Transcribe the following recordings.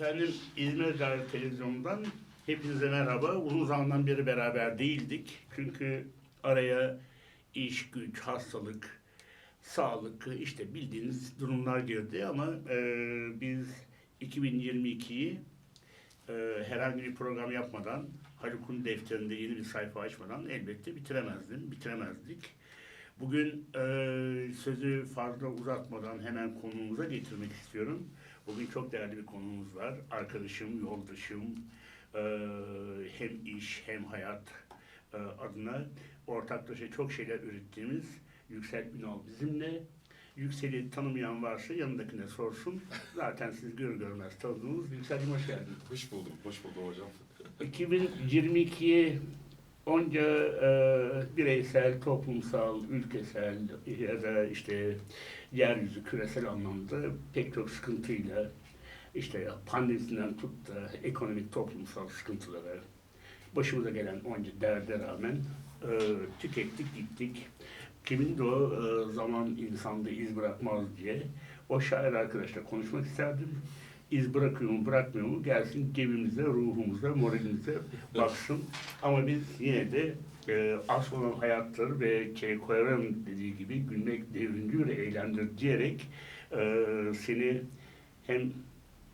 Efendim İzmir Davet Televizyonu'ndan hepinize merhaba. Uzun zamandan beri beraber değildik. Çünkü araya iş, güç, hastalık, sağlık, işte bildiğiniz durumlar girdi ama e, biz 2022'yi e, herhangi bir program yapmadan, Haluk'un defterinde yeni bir sayfa açmadan elbette bitiremezdim, bitiremezdik. Bugün e, sözü fazla uzatmadan hemen konumuza getirmek istiyorum. Bugün çok değerli bir konumuz var. Arkadaşım, yoldaşım, e, hem iş hem hayat e, adına ortaklaşa çok şeyler ürettiğimiz Yüksel Ünal bizimle. Yüksel'i tanımayan varsa yanındakine sorsun. Zaten siz gör görmez tanıdığınız Yüksel'cim hoş geldin. Hoş buldum, hoş buldum hocam. 2022'ye onca e, bireysel, toplumsal, ülkesel ya da işte yeryüzü küresel anlamda pek çok sıkıntıyla işte pandemisinden tut da ekonomik toplumsal sıkıntılara başımıza gelen onca derde rağmen e, tükettik gittik. Kimin de o e, zaman insanda iz bırakmaz diye o şair arkadaşla konuşmak isterdim. İz bırakıyor mu bırakmıyor mu gelsin gemimize, ruhumuza, moralimize baksın. Ama biz yine de e, asıl olan hayattır ve Guevara'nın dediği gibi gülmek devrimci ve eğlendir diyerek e, seni hem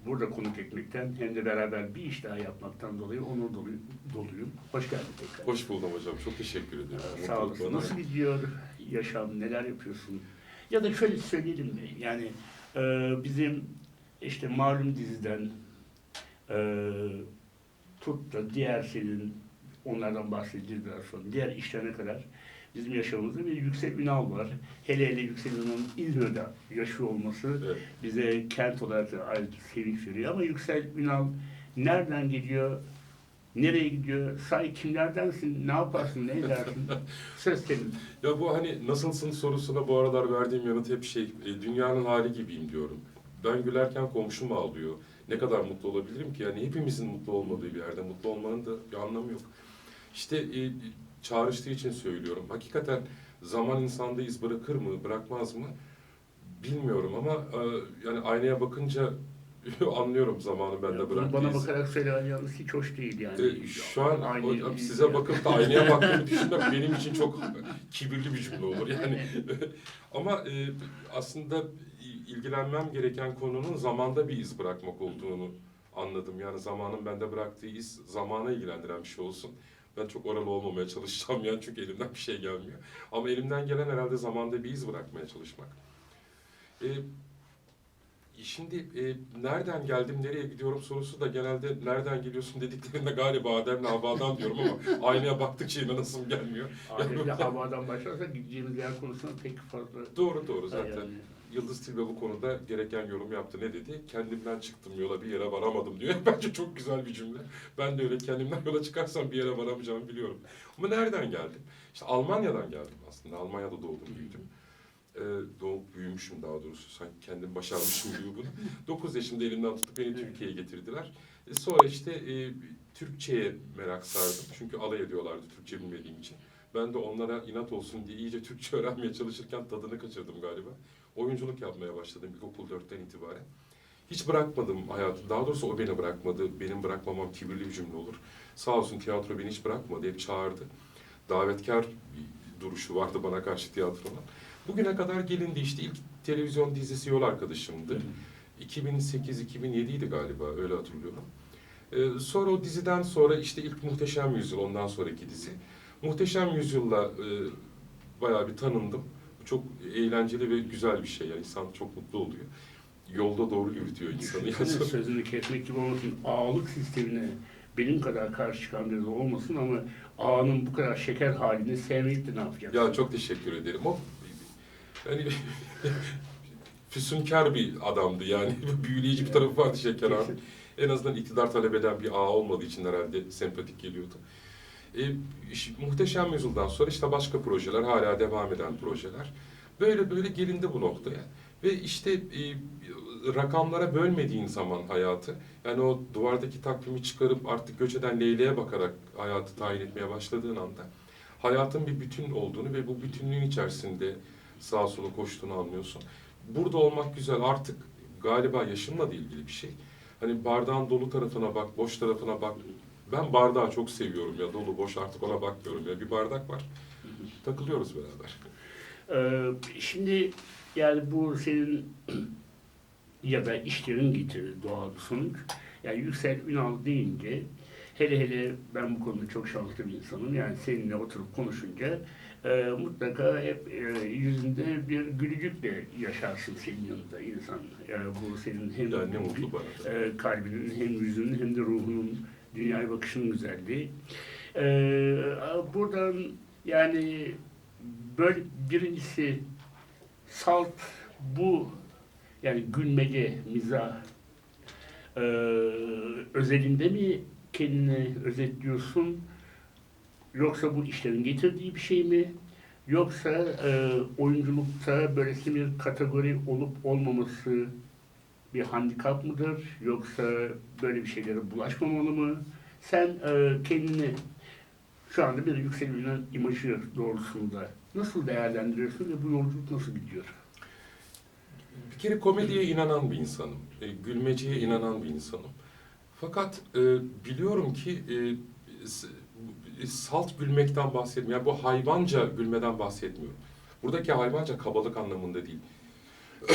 burada konuk etmekten hem de beraber bir iş daha yapmaktan dolayı onur doluyum. doluyum. Hoş geldin tekrar. Hoş buldum hocam, çok teşekkür ediyorum. Ee, Sağ olasın. bana. Nasıl gidiyor yaşam? Neler yapıyorsun? Ya da şöyle söyleyelim mi? Yani e, bizim işte malum diziden e, tut da diğer senin onlardan bahsedeceğiz biraz sonra. Diğer işlerine kadar bizim yaşamımızda bir Yüksel Ünal var. Hele hele Yüksel Ünal'ın İzmir'de yaşıyor olması Evet. bize kent olarak da ayrıca sevinç veriyor. Ama Yüksel Ünal nereden geliyor? Nereye gidiyor? Say kimlerdensin? Ne yaparsın? Ne edersin? Söz senin. Ya bu hani nasılsın sorusuna bu aralar verdiğim yanıt hep şey, e, dünyanın hali gibiyim diyorum. Ben gülerken komşum ağlıyor. Ne kadar mutlu olabilirim ki? Yani hepimizin mutlu olmadığı bir yerde mutlu olmanın da bir anlamı yok. İşte e, çağrıştığı için söylüyorum. Hakikaten zaman insanda iz bırakır mı, bırakmaz mı? Bilmiyorum ama e, yani aynaya bakınca anlıyorum zamanı bende Bunu bıraktığı bana bakarak söylemen yalnız hiç hoş değil yani. E, şu an Aynı- hocam size bakıp da aynaya baktığımı düşünmek benim için çok kibirli bir cümle olur yani. Ama e, aslında ilgilenmem gereken konunun zamanda bir iz bırakmak olduğunu anladım. Yani zamanın bende bıraktığı iz zamana ilgilendiren bir şey olsun. Ben çok oralı olmamaya çalışacağım yani çünkü elimden bir şey gelmiyor. Ama elimden gelen herhalde zamanda bir iz bırakmaya çalışmak. E, Şimdi e, nereden geldim, nereye gidiyorum sorusu da genelde nereden geliyorsun dediklerinde galiba Adem'le Havva'dan diyorum ama aynaya baktıkça inanasım gelmiyor. Adem'le havadan başlarsak gideceğimiz yer konusunda pek fazla... Doğru doğru zaten. Yani, Yıldız Tilbe bu konuda gereken yorum yaptı. Ne dedi? Kendimden çıktım yola bir yere varamadım diyor. Bence çok güzel bir cümle. Ben de öyle kendimden yola çıkarsam bir yere varamayacağımı biliyorum. Ama nereden geldim? İşte Almanya'dan geldim aslında. Almanya'da doğdum büyüdüm. Ee, doğup büyümüşüm daha doğrusu. Sanki kendim başarmışım gibi bunu. 9 yaşımda elimden tutup beni Türkiye'ye getirdiler. E, sonra işte e, Türkçe'ye merak sardım. Çünkü alay ediyorlardı Türkçe bilmediğim için. Ben de onlara inat olsun diye iyice Türkçe öğrenmeye çalışırken tadını kaçırdım galiba. Oyunculuk yapmaya başladım ilkokul 4'ten itibaren. Hiç bırakmadım hayatı. Daha doğrusu o beni bırakmadı. Benim bırakmamam kibirli bir cümle olur. Sağ olsun tiyatro beni hiç bırakmadı. Hep çağırdı. Davetkar bir duruşu vardı bana karşı tiyatronun. Bugüne kadar gelindi işte ilk televizyon dizisi Yol Arkadaşım'dı. 2008-2007 idi galiba öyle hatırlıyorum. Ee, sonra o diziden sonra işte ilk Muhteşem Yüzyıl ondan sonraki dizi. Muhteşem Yüzyıl'la e, bayağı bir tanındım. Çok eğlenceli ve güzel bir şey yani insan çok mutlu oluyor. Yolda doğru yürütüyor insanı. Yani sözünü kesmek gibi olmasın. Ağalık sistemine benim kadar karşı çıkan biri olmasın ama ağanın bu kadar şeker halini sevmeyip de ne yapacaksın? Ya çok teşekkür ederim. O yani füsunkar bir adamdı yani. Büyüleyici bir tarafı vardı Şeker abi. En azından iktidar talep eden bir ağa olmadığı için herhalde sempatik geliyordu. E, muhteşem Yüzyıl'dan sonra işte başka projeler, hala devam eden projeler. Böyle böyle gelindi bu noktaya. Ve işte e, rakamlara bölmediğin zaman hayatı, yani o duvardaki takvimi çıkarıp artık göç eden Leyla'ya bakarak hayatı tayin etmeye başladığın anda hayatın bir bütün olduğunu ve bu bütünlüğün içerisinde sağa sola koştuğunu anlıyorsun. Burada olmak güzel artık galiba yaşımla da ilgili bir şey. Hani bardağın dolu tarafına bak, boş tarafına bak. Ben bardağı çok seviyorum ya dolu boş artık ona bakmıyorum ya. Bir bardak var. Takılıyoruz beraber. Ee, şimdi yani bu senin ya da işlerin getirdiği doğal sonuç. Yani Yüksel Ünal deyince hele hele ben bu konuda çok şanslı bir insanım. Yani seninle oturup konuşunca e, mutlaka hep e, yüzünde bir gülücükle yaşarsın senin yanında insan. Yani bu senin hem Yani ne mutlu bana e, kalbinin hem yüzünün hem de ruhunun dünyaya bakışının güzelliği. E, buradan yani böyle birincisi salt bu yani gülmece, mizah e, özelinde mi kendini özetliyorsun? Yoksa bu işlerin getirdiği bir şey mi? Yoksa e, oyunculukta böylesi bir kategori olup olmaması bir handikap mıdır? Yoksa böyle bir şeylere bulaşmamalı mı? Sen e, kendini şu anda bir yükselen imajı doğrultusunda nasıl değerlendiriyorsun ve bu yolculuk nasıl gidiyor? Bir kere komediye inanan bir insanım. E, gülmeceye inanan bir insanım. Fakat e, biliyorum ki e, salt gülmekten bahsetmiyorum. Yani bu hayvanca gülmeden bahsetmiyorum. Buradaki hayvanca kabalık anlamında değil.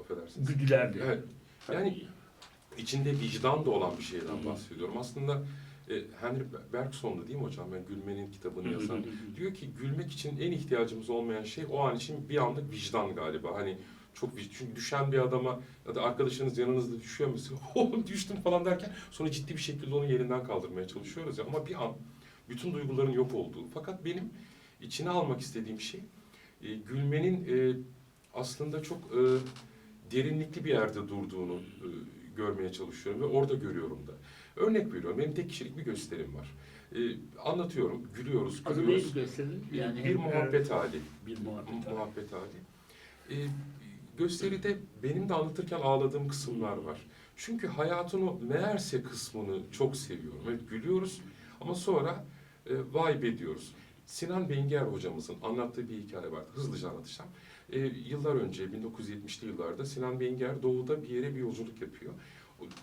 Affedersiniz. Güdülerdi. Evet. Yani içinde vicdan da olan bir şeyden bahsediyorum. Aslında e, Henry Bergson'du değil mi hocam? Ben Gülmenin kitabını yazan. Diyor ki gülmek için en ihtiyacımız olmayan şey o an için bir anlık vicdan galiba. Hani çok çünkü düşen bir adama ya da arkadaşınız yanınızda düşüyor mesela oğlum düştüm falan derken sonra ciddi bir şekilde onu yerinden kaldırmaya çalışıyoruz ya ama bir an bütün duyguların yok olduğu. Fakat benim içine almak istediğim şey e, gülmenin e, aslında çok e, derinlikli bir yerde durduğunu e, görmeye çalışıyorum ve orada görüyorum da. Örnek veriyorum benim tek kişilik bir gösterim var. E, anlatıyorum, gülüyoruz, Adı gülüyoruz. neydi gösterin? Yani bir hem- muhabbet hali. Bir muhabbet. hali. Muhabbet hali. Ee, gösteride benim de anlatırken ağladığım kısımlar var. Çünkü hayatın o meğerse kısmını çok seviyorum. Evet gülüyoruz ama sonra e, vibe ediyoruz. Sinan Bengier hocamızın anlattığı bir hikaye var. Hızlıca anlatacağım. E, yıllar önce 1970'li yıllarda Sinan Bengier doğuda bir yere bir yolculuk yapıyor.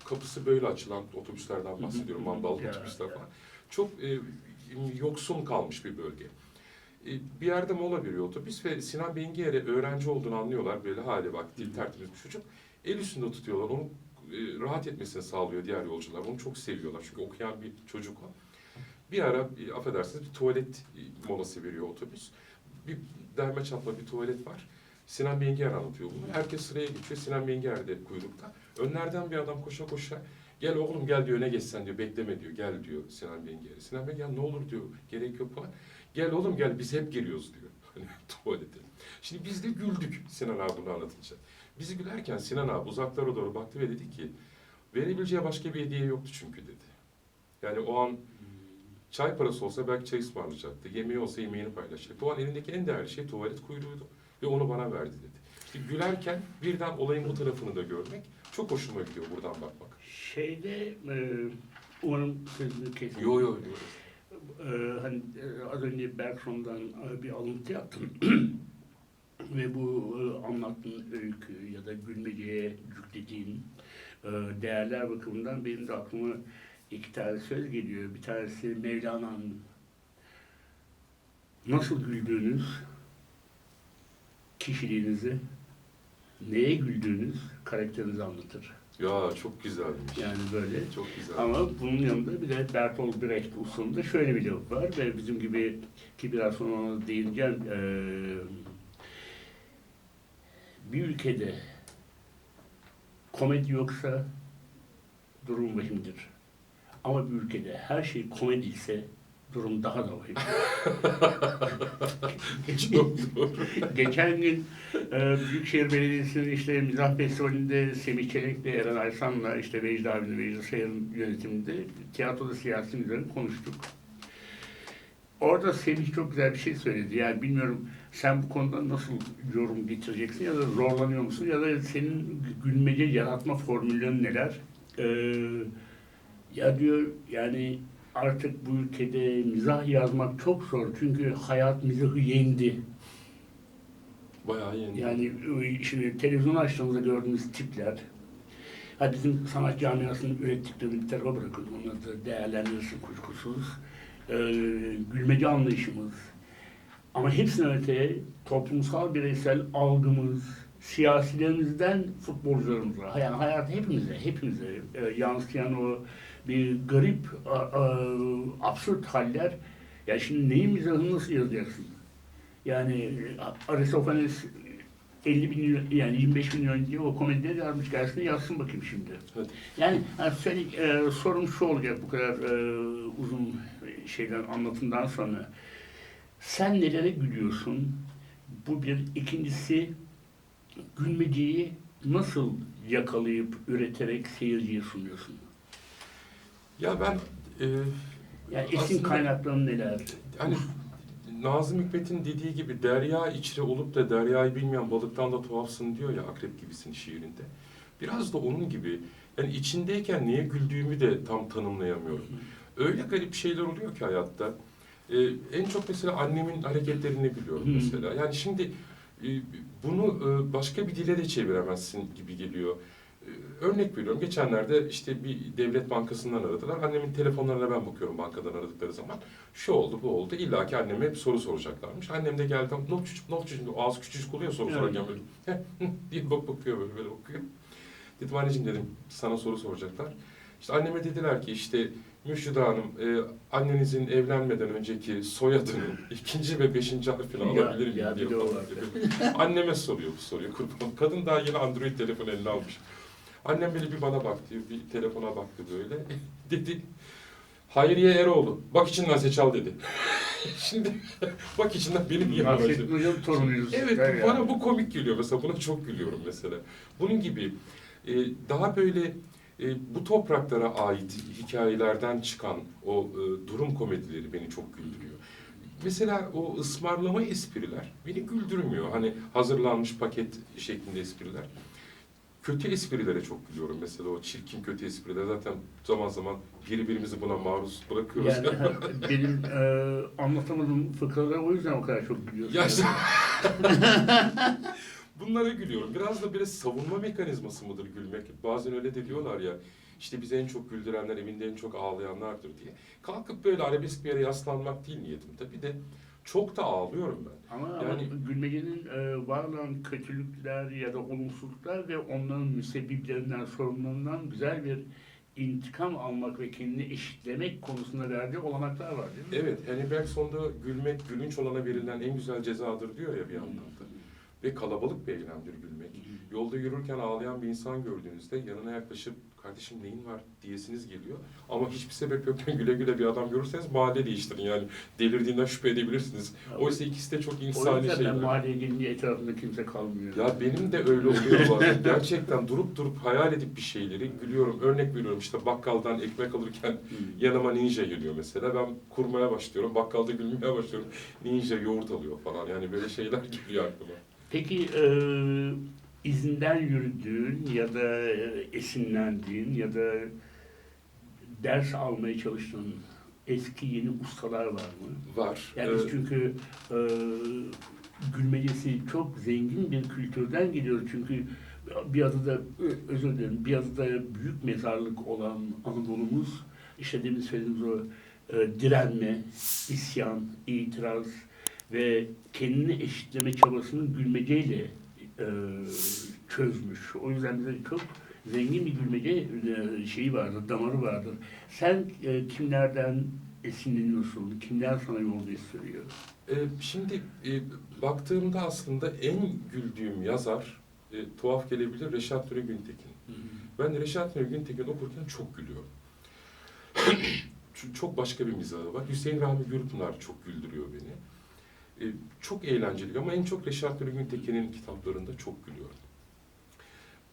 Kapısı böyle açılan otobüslerden bahsediyorum. Mandallı otobüsler falan. Çok e, yoksun kalmış bir bölge. E, bir yerde mola veriyor otobüs ve Sinan Bengiyer'e öğrenci olduğunu anlıyorlar. Böyle hali bak dil tertemiz bir çocuk. El üstünde tutuyorlar. Onu e, rahat etmesini sağlıyor diğer yolcular. Onu çok seviyorlar. Çünkü okuyan bir çocuk o. Bir ara e, affedersiniz bir tuvalet e, molası veriyor otobüs. Bir derme çatma bir tuvalet var. Sinan Bengiyer anlatıyor bunu. Herkes sıraya geçiyor. Sinan Bengiyer de kuyrukta. Önlerden bir adam koşa koşa Gel oğlum gel diyor öne geçsen diyor bekleme diyor gel diyor Sinan Bengiyer'e. Sinan Bengiyer ne olur diyor gerek yok falan. Gel oğlum gel biz hep geliyoruz diyor. Hani tuvalete. Şimdi biz de güldük Sinan abi bunu anlatınca. Bizi gülerken Sinan abi uzaklara doğru baktı ve dedi ki verebileceği başka bir hediye yoktu çünkü dedi. Yani o an çay parası olsa belki çay ısmarlayacaktı. Yemeği olsa yemeğini paylaşacaktı. O an elindeki en değerli şey tuvalet kuyruğuydu. Ve onu bana verdi dedi. İşte gülerken birden olayın bu tarafını da görmek çok hoşuma gidiyor buradan bakmak. Şeyde e, umarım sözünü kesmedim. Yo yo. Ee, hani e, az önce Bergson'dan e, bir alıntı yaptım. Ve bu e, anlattığın öykü ya da gülmeceye yüklediğin e, değerler bakımından benim de aklıma iki tane söz geliyor. Bir tanesi Mevlana'nın nasıl güldüğünüz kişiliğinizi, neye güldüğünüz karakterinizi anlatır. Ya çok güzelmiş. Yani böyle Çok güzel. ama bunun yanında bir de Bertolt Brecht usulünde şöyle bir laf var ve bizim gibi ki biraz sonra ona değineceğim eee, bir ülkede komedi yoksa durum vahimdir. Ama bir ülkede her şey komedi ise durum daha da vahim. Geçen gün e, Büyükşehir Belediyesi'nin işte mizah festivalinde Semih Çelik'le Eren Aysan'la işte Vecdi abinin Vecdi Sayar'ın yönetiminde tiyatroda siyasi üzerine konuştuk. Orada Semih çok güzel bir şey söyledi. Yani bilmiyorum sen bu konuda nasıl yorum getireceksin ya da zorlanıyor musun ya da senin gülmece yaratma formüllerin neler? Ee, ya diyor yani artık bu ülkede mizah yazmak çok zor çünkü hayat mizahı yendi. Bayağı yeni. Yani e, şimdi televizyon açtığımızda gördüğümüz tipler Ha bizim sanat camiasının ürettiklerini bir tarafa bırakın. Onları da değerlendirirsin kuşkusuz. Ee, gülmece anlayışımız. Ama hepsine öteye toplumsal bireysel algımız, siyasilerimizden futbolcularımıza, yani hayat hepimize, hepimize e, yansıyan o bir garip, a, a, absürt haller. Ya şimdi neyin mizahını nasıl yazacaksın? Yani e, Aristofanes 50 bin yani 25 bin önce o komedileri yazmış gelsin yazsın bakayım şimdi. Evet. Yani, yani söyle, e, sorum şu olacak bu kadar e, uzun şeyden anlatımdan sonra. Sen nelere gülüyorsun? Bu bir. ikincisi gülmeceyi nasıl yakalayıp üreterek seyirciye sunuyorsun? Ya ben e, Yani esin Aslında- kaynakların neler? hani Nazım Hikmet'in dediği gibi derya içre olup da deryayı bilmeyen balıktan da tuhafsın diyor ya akrep gibisin şiirinde. Biraz da onun gibi yani içindeyken niye güldüğümü de tam tanımlayamıyorum. Öyle garip şeyler oluyor ki hayatta. Ee, en çok mesela annemin hareketlerini biliyorum Hı. mesela. Yani şimdi e, bunu e, başka bir dile de çeviremezsin gibi geliyor. E, örnek veriyorum. Geçenlerde işte bir devlet bankasından aradılar. Annemin telefonlarına ben bakıyorum bankadan aradıkları zaman. Şu oldu, bu oldu. İlla ki anneme hep soru soracaklarmış. Annem de geldi. Ne oldu çocuğum, ne oldu çocuğum? Ağzı küçücük oluyor soru Evet. sorarken böyle. Heh, diye bak bakıyor böyle, böyle bakıyor. Dedim anneciğim dedim sana soru soracaklar. İşte anneme dediler ki işte Mürşide Hanım e, annenizin evlenmeden önceki soyadının ikinci ve beşinci harfini alabilir miyim diye. Anneme soruyor bu soruyu kurban. Kadın daha yeni Android telefon eline almış. Annem böyle bir bana baktı, bir telefona baktı böyle. dedi, Hayriye Eroğlu, bak içinden seçal dedi. Şimdi bak içinden benim yerime başladı. Nasrettin Hoca'nın torunuyuz. Evet, Der bana yani. bu komik geliyor mesela. Buna çok gülüyorum mesela. Bunun gibi e, daha böyle e, bu topraklara ait hikayelerden çıkan o e, durum komedileri beni çok güldürüyor. Mesela o ısmarlama espriler beni güldürmüyor. Hani hazırlanmış paket şeklinde espriler. Kötü esprilere çok gülüyorum mesela o çirkin kötü espriler. Zaten zaman zaman birbirimizi buna maruz bırakıyoruz. Yani benim e, anlatamadığım fıkralara o yüzden o kadar çok gülüyorsun. Ya işte- Bunlara gülüyorum. Biraz da biraz savunma mekanizması mıdır gülmek? Bazen öyle de diyorlar ya. İşte bizi en çok güldürenler evinde en çok ağlayanlardır diye. Kalkıp böyle arabesk bir yere yaslanmak değil niyetim. Tabii de çok da ağlıyorum ben. Ama, Yani- ama gülmecenin e, var olan kötülükler ya da olumsuzluklar ve onların müsebbiplerinden, sorumluluğundan güzel bir intikam almak ve kendini eşitlemek konusunda verdiği olanaklar var değil mi? Evet, Henry Bergson'da gülmek, gülünç olana verilen en güzel cezadır diyor ya bir yandan da. Ve kalabalık bir eylemdir gülmek. Yolda yürürken ağlayan bir insan gördüğünüzde yanına yaklaşıp kardeşim neyin var diyesiniz geliyor. Ama hiçbir sebep yokken güle güle bir adam görürseniz mahalle değiştirin yani. Delirdiğinden şüphe edebilirsiniz. Oysa ikisi de çok O insani şeyler. mahalleye gelince etrafımda kimse kalmıyor. Ya benim de öyle oluyor bazen. Gerçekten durup durup hayal edip bir şeyleri gülüyorum. Örnek veriyorum işte bakkaldan ekmek alırken Hı. yanıma ninja geliyor mesela. Ben kurmaya başlıyorum. Bakkalda gülmeye başlıyorum. Ninja yoğurt alıyor falan. Yani böyle şeyler geliyor aklıma. Peki e, izinden yürüdüğün ya da e, esinlendiğin ya da ders almaya çalıştığın eski yeni ustalar var mı? Var. Yani Ee, çünkü e, gülmecesi çok zengin bir kültürden geliyoruz çünkü bir adı da ö- özür dilerim bir adı da büyük mezarlık olan Anadolu'muz işte demin söylediğimiz o e, direnme, isyan, itiraz ve kendini eşitleme çabasını gülmeceyle e, çözmüş. O yüzden bize çok zengin bir gülmece e, şeyi vardır, damarı vardır. Sen e, kimlerden esinleniyorsun? Kimler sana yol gösteriyor? e, şimdi e, baktığımda aslında en güldüğüm yazar e, tuhaf gelebilir Reşat Nuri Güntekin. Ben Reşat Nuri Güntekin okurken çok gülüyorum. Çok başka bir mizahı var. Hüseyin Rahmi Gürpınar çok güldürüyor beni. E, çok eğlenceli ama en çok Reşat Nuri Güntekin'in kitaplarında çok gülüyorum.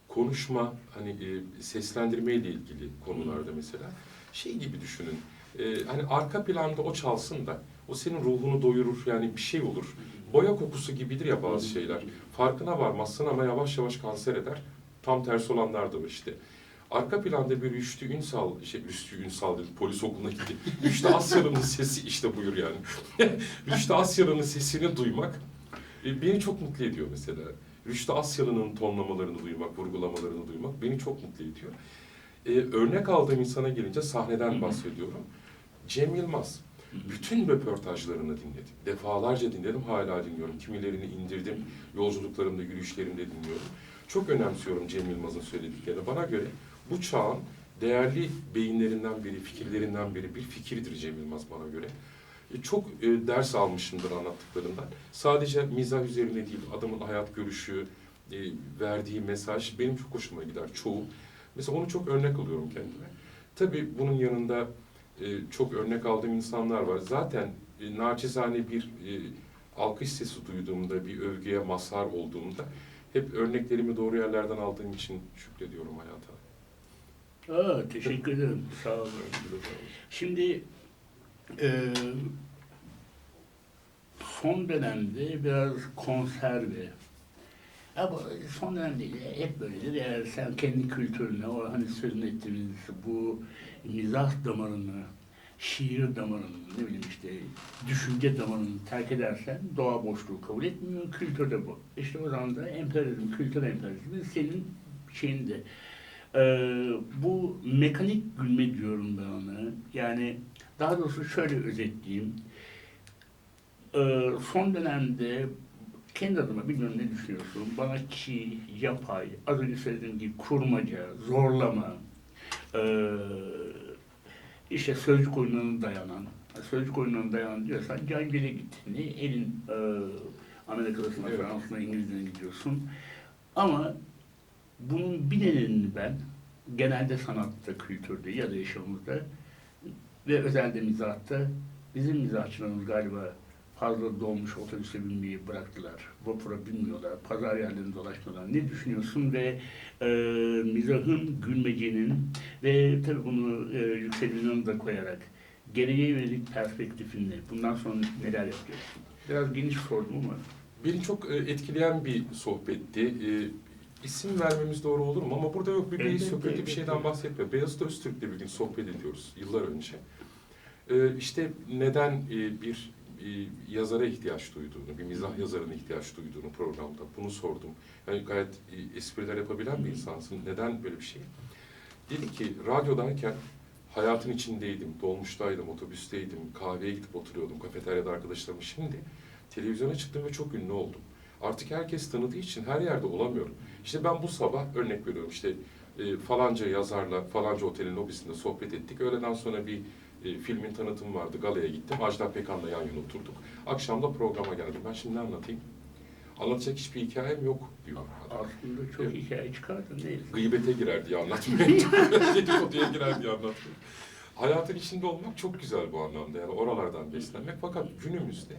Konuşma, hani e, seslendirme ile ilgili konularda mesela şey gibi düşünün. E, hani arka planda o çalsın da o senin ruhunu doyurur yani bir şey olur. Boya kokusu gibidir ya bazı şeyler. Farkına varmazsın ama yavaş yavaş kanser eder. Tam tersi olanlar da işte. Arka planda bir Rüştü Ünsal, şey Rüştü Ünsal dedi, polis okuluna gitti. Rüştü Asya'nın sesi işte buyur yani. Rüştü Asya'nın sesini duymak e, beni çok mutlu ediyor mesela. Rüştü Asyalı'nın tonlamalarını duymak, vurgulamalarını duymak beni çok mutlu ediyor. Ee, örnek aldığım insana gelince sahneden bahsediyorum. Cem Yılmaz. Bütün röportajlarını dinledim. Defalarca dinledim, hala dinliyorum. Kimilerini indirdim, yolculuklarımda, yürüyüşlerimde dinliyorum. Çok önemsiyorum Cem Yılmaz'ın söylediklerini. Bana göre bu çağın değerli beyinlerinden biri, fikirlerinden biri, bir fikirdir Cem Yılmaz bana göre. E, Çok e, ders almışımdır anlattıklarından. Sadece mizah üzerine değil, adamın hayat görüşü, e, verdiği mesaj benim çok hoşuma gider çoğu. Mesela onu çok örnek alıyorum kendime. Tabii bunun yanında e, çok örnek aldığım insanlar var. Zaten e, naçizane bir e, alkış sesi duyduğumda, bir övgüye mazhar olduğumda hep örneklerimi doğru yerlerden aldığım için şükrediyorum hayata. Aa, teşekkür ederim. Sağ olun. Şimdi e, son dönemde biraz konserve ama son dönem değil, hep böyledir. Eğer sen kendi kültürüne, o hani sözünü ettiğimiz bu mizah damarını, şiir damarını, ne bileyim işte düşünce damarını terk edersen doğa boşluğu kabul etmiyor, kültür de bu. İşte o zaman da emperyalizm, kültür emperyalizmi senin şeyinde. Ee, bu mekanik gülme diyorum ben ona. Yani daha doğrusu şöyle özetleyeyim. Ee, son dönemde kendi adıma bilmiyorum ne düşünüyorsun. Bana ki yapay, az önce söylediğim gibi kurmaca, zorlama, ee, işte sözcük oyunlarına dayanan, sözcük oyunlarına dayanan diyorsan can bile git. Ne elin ee, Amerika'dasına, Evet. Fransa'na, İngilizce'ne gidiyorsun. Ama bunun bir nedenini ben genelde sanatta, kültürde ya da yaşamımızda ve özelde mizahta bizim mizahçılarımız galiba fazla dolmuş otobüse binmeyi bıraktılar. Vapura binmiyorlar, pazar yerlerinde dolaşmıyorlar. Ne düşünüyorsun ve e, mizahın, gülmecenin ve tabii bunu e, yükselinin da koyarak geleceğe yönelik perspektifin ne? Bundan sonra neler yapacaksın? Biraz geniş sordum ama. Beni çok e, etkileyen bir sohbetti. İsim vermemiz doğru olur mu? Ama burada yok bir evet, sohbeti evet, bir şeyden bahsetmiyor. Beyazıt Öztürk'le bir gün sohbet ediyoruz yıllar önce. E, işte neden e, bir e, yazara ihtiyaç duyduğunu, bir mizah yazarına ihtiyaç duyduğunu programda bunu sordum. Yani gayet e, espriler yapabilen bir insansın. Neden böyle bir şey? Dedi ki radyodayken hayatın içindeydim, dolmuştaydım, otobüsteydim, kahveye gidip oturuyordum, kafeteryada arkadaşlarım. Şimdi televizyona çıktım ve çok ünlü oldum. Artık herkes tanıdığı için her yerde olamıyorum. İşte ben bu sabah örnek veriyorum işte e, falanca yazarla falanca otelin lobisinde sohbet ettik. Öğleden sonra bir e, filmin tanıtımı vardı. Galaya gittim. Ajda Pekan'la yan yana oturduk. Akşam da programa geldim. Ben şimdi ne anlatayım? Anlatacak hiçbir hikayem yok diyor. Aslında çok Evet. hikaye çıkardın değil mi? Gıybete girer diye anlatmaya. Dedikoduya girer diye anlatmaya. Hayatın içinde olmak çok güzel bu anlamda. Yani oralardan beslenmek. Fakat günümüzde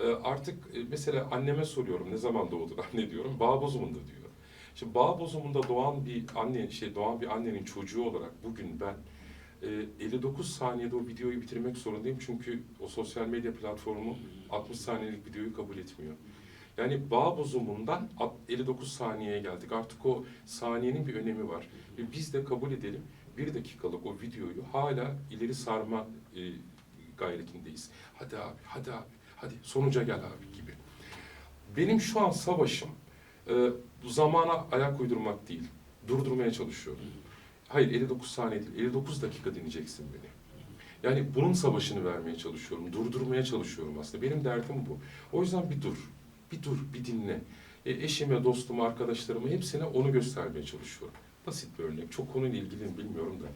e, artık e, mesela anneme soruyorum ne zaman doğdun anne diyorum. Bağ bozumunda diyor. Şimdi bağ bozumunda doğan bir anne, şey doğan bir annenin çocuğu olarak bugün ben e, 59 saniyede o videoyu bitirmek zorundayım. Çünkü o sosyal medya platformu 60 saniyelik videoyu kabul etmiyor. Yani bağ bozumundan at- 59 saniyeye geldik. Artık o saniyenin bir önemi var. Ve biz de kabul edelim bir dakikalık o videoyu hala ileri sarma e, gayretindeyiz. Hadi abi, hadi abi, hadi sonuca gel abi gibi. Benim şu an savaşım e, zamana ayak uydurmak değil, durdurmaya çalışıyorum. Hayır 59 saniye değil, 59 dakika dinleyeceksin beni. Yani bunun savaşını vermeye çalışıyorum, durdurmaya çalışıyorum aslında. Benim derdim bu. O yüzden bir dur, bir dur, bir dinle. E, eşime, dostuma, arkadaşlarıma hepsine onu göstermeye çalışıyorum. Basit bir örnek. Çok konuyla ilgili mi bilmiyorum da.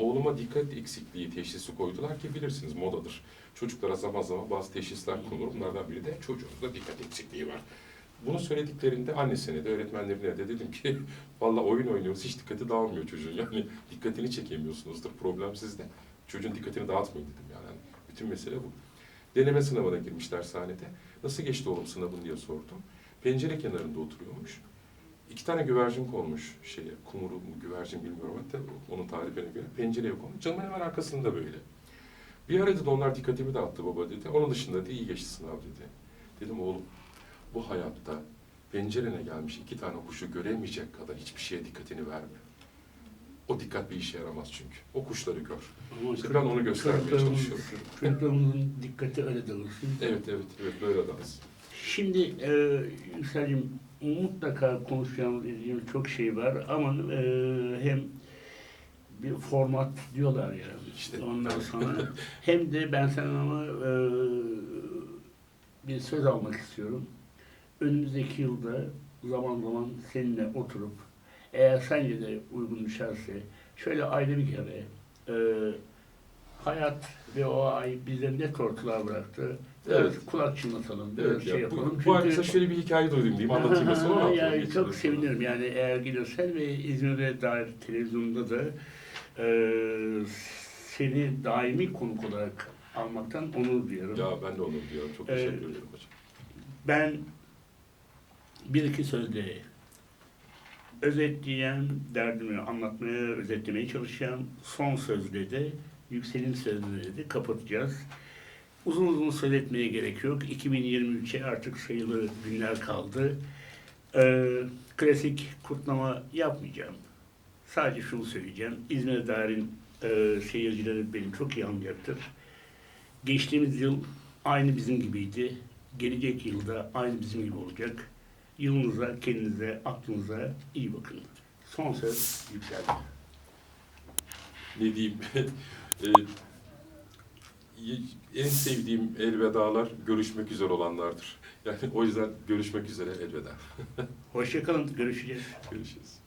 Oğluma dikkat eksikliği teşhisi koydular ki bilirsiniz modadır. Çocuklara zaman zaman bazı teşhisler konulur. Bunlardan biri de çocuğunuzda dikkat eksikliği var. Bunu söylediklerinde annesine de öğretmenlerine de dedim ki valla oyun oynuyoruz hiç dikkati dağılmıyor çocuğun. Yani dikkatini çekemiyorsunuzdur problem sizde. Çocuğun dikkatini dağıtmayın dedim yani. Yani bütün mesele bu. Deneme sınavına girmiş dershanede. Nasıl geçti oğlum sınavın diye sordum. Pencere kenarında oturuyormuş. İki tane güvercin konmuş şeye, kumru mu güvercin bilmiyorum hatta onun tarifine göre. Pencereye konmuş. Canımın hemen arkasında böyle. Bir ara dedi onlar dikkatimi dağıttı baba dedi. Onun dışında dedi iyi geçti sınav dedi. Dedim oğlum bu hayatta pencerene gelmiş iki tane kuşu göremeyecek kadar hiçbir şeye dikkatini verme. O dikkat bir işe yaramaz çünkü. O kuşları gör. Ama İşte ben onu göstermeye çalışıyorum. Çocuklarımızın dikkati öyle dağılsın. Evet evet evet böyle dans. Şimdi e, Yüksel'cim mutlaka konuşacağımız edeceğimiz çok şey var ama e, hem bir format diyorlar ya İşte. ondan sonra hem de ben senden ama e, bir söz almak istiyorum. Önümüzdeki yılda zaman zaman seninle oturup eğer sence de uygun düşerse şöyle ayda bir kere e, hayat ve o ay bize ne tortular bıraktı. Biraz Evet. kulak çınlatalım, biraz Evet, şey ya, yapalım. bu, bu arkadaşa şöyle bir hikaye duyayım diyeyim, anlatayım sonra yani çok sevinirim yani eğer gelirsen ve İzmir'e dair televizyonda da e, seni daimi konuk olarak almaktan onur duyarım. Ya ben de onu diyorum. Çok Ee, teşekkür ederim hocam. Ben bir iki sözle özetleyeceğim, derdimi anlatmaya, özetlemeye çalışacağım. Son sözle de, Yüksel'in sözleri de kapatacağız. Uzun uzun söyletmeye gerek yok. 2023'e artık sayılı günler kaldı. Ee, klasik kutlama yapmayacağım. Sadece şunu söyleyeceğim. İzmir Dair'in e, seyircileri beni çok iyi anlayacaktır. Geçtiğimiz yıl aynı bizim gibiydi. Gelecek yılda aynı bizim gibi olacak. Yılınıza, kendinize, aklınıza iyi bakın. Son söz yükseldi. Ne diyeyim? Ee, en sevdiğim elvedalar görüşmek üzere olanlardır. Yani o yüzden görüşmek üzere elveda. Hoşçakalın, görüşeceğiz. Görüşürüz.